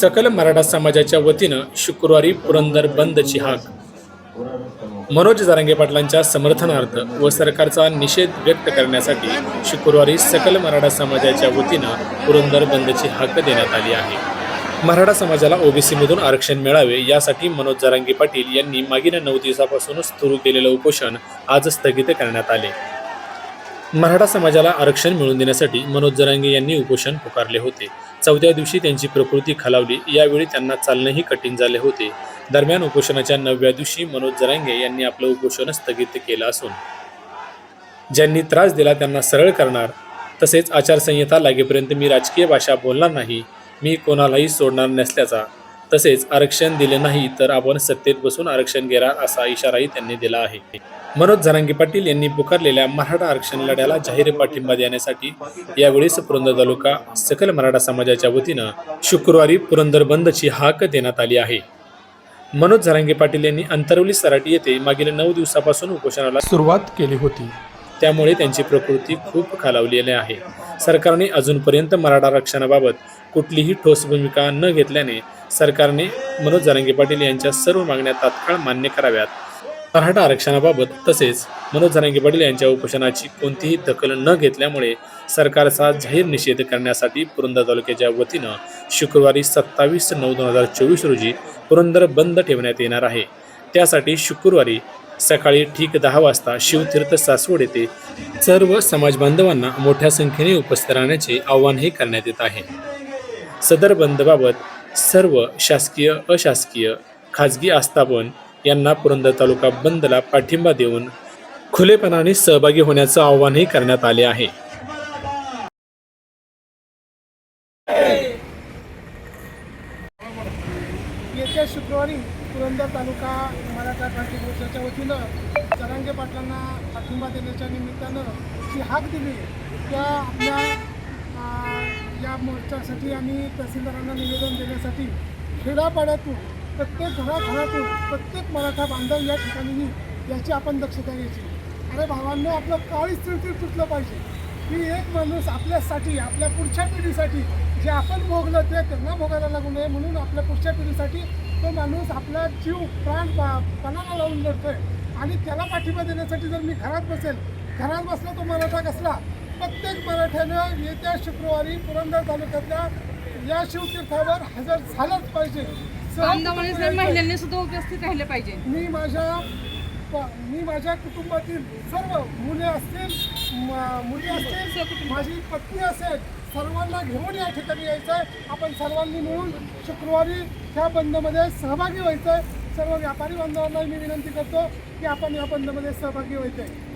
सकल मराठा समाजाच्या वतीनं शुक्रवारी पुरंदर बंदची हाक. मनोज जारंगे पाटलांच्या समर्थनार्थ व सरकारचा निषेध व्यक्त करण्यासाठी शुक्रवारी सकल मराठा समाजाच्या वतीनं पुरंदर बंदची हाक देण्यात आली आहे. मराठा समाजाला ओबीसीमधून आरक्षण मिळावे यासाठी मनोज जारांगे पाटील यांनी मागील नऊ दिवसापासूनच सुरू केलेलं उपोषण आज स्थगित करण्यात आले. मराठा समाजाला आरक्षण मिळवून देण्यासाठी मनोज जरांगे यांनी उपोषण पुकारले होते. चौथ्या दिवशी त्यांची प्रकृती खालावली. यावेळी त्यांना चालणंही कठीण झाले होते. दरम्यान उपोषणाच्या नवव्या दिवशी मनोज जरांगे यांनी आपलं उपोषण स्थगित केलं असून ज्यांनी त्रास दिला त्यांना सरळ करणार. तसेच आचारसंहिता लागेपर्यंत मी राजकीय भाषा बोलणार नाही. मी कोणालाही सोडणार नसल्याचा. तसेच आरक्षण दिले नाही तर आपण सत्तेत बसून आरक्षण घेणार असा इशाराही त्यांनी दिला आहे. मनोज झरांगे पाटील यांनी पुकारलेल्या मराठा आरक्षण लढ्याला जाहीर पाठिंबा देण्यासाठी यावेळी पुरंदर तालुका सकल मराठा समाजाच्या वतीनं शुक्रवारी पुरंदर बंदची हाक देण्यात आली आहे. मनोज झरांगे पाटील यांनी अंतरवली सराटी येथे मागील नऊ दिवसापासून उपोषणाला सुरुवात केली होती. त्यामुळे त्यांची प्रकृती खूप खालावलेली आहे. सरकारने अजूनपर्यंत मराठा आरक्षणाबाबत कुठलीही ठोस भूमिका न घेतल्याने सरकारने मनोज जारंगे पाटील यांच्या सर्व मागण्या तात्काळ मान्य कराव्यात. मराठा आरक्षणाबाबत तसेच मनोज जारंगे पाटील यांच्या उपोषणाची कोणतीही दखल न घेतल्यामुळे सरकारचा जाहीर निषेध करण्यासाठी पुरंदर तालुक्याच्या वतीनं शुक्रवारी सत्तावीस नऊ दोन हजार चोवीस रोजी पुरंदर बंद ठेवण्यात येणार आहे. त्यासाठी शुक्रवारी सकाळी ठीक दहा वाजता शिवतीर्थ सासवड येथे सर्व समाज बांधवांना मोठ्या संख्येने उपस्थित राहण्याचे आव्हानही करण्यात येत आहे. सदर बंदबाबत सर्व शासकीय अशासकीय खाजगी आस्थापन यांना पुरंदर तालुका बंदला पाठिंबा देऊन खुलेपणाने सहभागी होण्याचं आवाहनही करण्यात आले आहे. येत्या शुक्रवारी पुरंदर तालुका मराठा क्रांती मोर्चाच्या वतीनं चरांगे पाटलांना पाठिंबा देण्याच्या निमित्तानं जी हाक दिली त्या आपल्या या मोर्चासाठी आणि तहसीलदारांना निवेदन देण्यासाठी खेडापाड्यातून प्रत्येक घराघरातून प्रत्येक मराठा बांधव या ठिकाणी याची आपण दक्षता घ्यायची. अरे भावांनो आपलं काळीच चिडचिड तुटलं पाहिजे. की एक माणूस आपल्यासाठी आपल्या पुढच्या पिढीसाठी जे आपण भोगलं ते त्यांना भोगायला लागू नये म्हणून आपल्या पुढच्या पिढीसाठी तो माणूस आपला जीव प्राण पा- पणाला लावून लढतोय आणि त्याला पाठिंबा देण्यासाठी जर मी घरात बसेल घरात बसला तो मराठा कसला? प्रत्येक मराठ्यानं येत्या शुक्रवारी पुरंदर तालुक्यातल्या या शिवतीर्थावर हजर झालंच पाहिजे. महिलांनी सुद्धा उपस्थित राहिले पाहिजे. मी माझ्या मी माझ्या कुटुंबातील सर्व मुले असतील मुली असतील माझी पत्नी असेल सर्वांना घेऊन या ठिकाणी यायचं आहे आपण सर्वांनी मिळून शुक्रवारी ह्या बंदमध्ये सहभागी व्हायचं आहे सर्व व्यापारी बांधवांना मी विनंती करतो की आपण या बंदमध्ये सहभागी व्हायचं आहे